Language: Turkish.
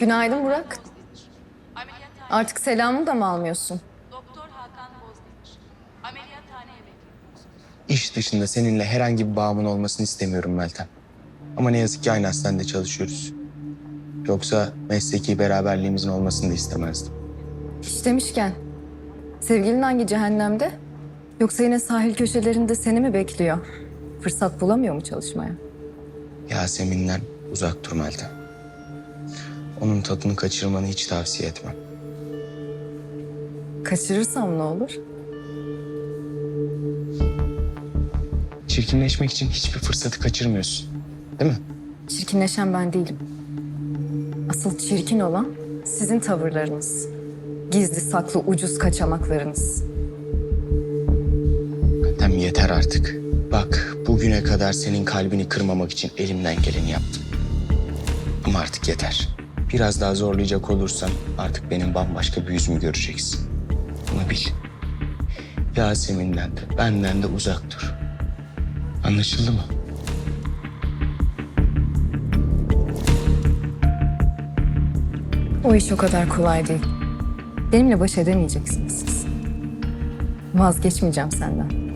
Günaydın Burak. Artık selamımı da mı almıyorsun? Doktor Hakan Bozdemir. Ameliyathaneye bekliyoruz. İş dışında seninle herhangi bir bağımın olmasını istemiyorum Meltem. Ama ne yazık ki aynı hastanede çalışıyoruz. Yoksa mesleki beraberliğimizin olmasını da istemezdim. İş demişken, sevgilin hangi cehennemde? Yoksa yine sahil köşelerinde seni mi bekliyor? Fırsat bulamıyor mu çalışmaya? Yasemin'den uzak dur Meltem. Onun tadını kaçırmanı hiç tavsiye etmem. Kaçırırsam ne olur? Çirkinleşmek için hiçbir fırsatı kaçırmıyorsun. Değil mi? Çirkinleşen ben değilim. Asıl çirkin olan sizin tavırlarınız. Gizli saklı ucuz kaçamaklarınız. Meltem yeter artık. Bak bugüne kadar senin kalbini kırmamak için elimden geleni yaptım. Ama artık yeter. Biraz daha zorlayacak olursan artık benim bambaşka bir yüzümü göreceksin. Bunu bil. Yasemin'den de benden de uzak dur. Anlaşıldı mı? O iş o kadar kolay değil. Benimle baş edemeyeceksiniz siz. Vazgeçmeyeceğim senden.